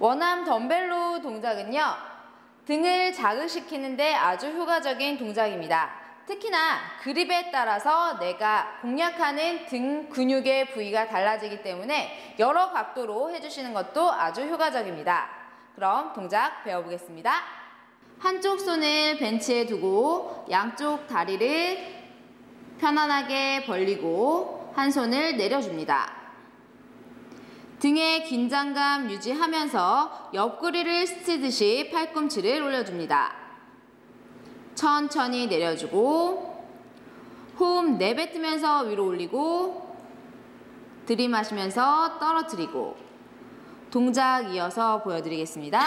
원암 덤벨로 동작은요. 등을 자극시키는데 아주 효과적인 동작입니다. 특히나 그립에 따라서 내가 공략하는 등 근육의 부위가 달라지기 때문에 여러 각도로 해주시는 것도 아주 효과적입니다. 그럼 동작 배워보겠습니다. 한쪽 손을 벤치에 두고 양쪽 다리를 편안하게 벌리고 한 손을 내려줍니다. 등의 긴장감 유지하면서 옆구리를 스치듯이 팔꿈치를 올려줍니다. 천천히 내려주고 호흡 내뱉으면서 위로 올리고 들이마시면서 떨어뜨리고 동작 이어서 보여드리겠습니다.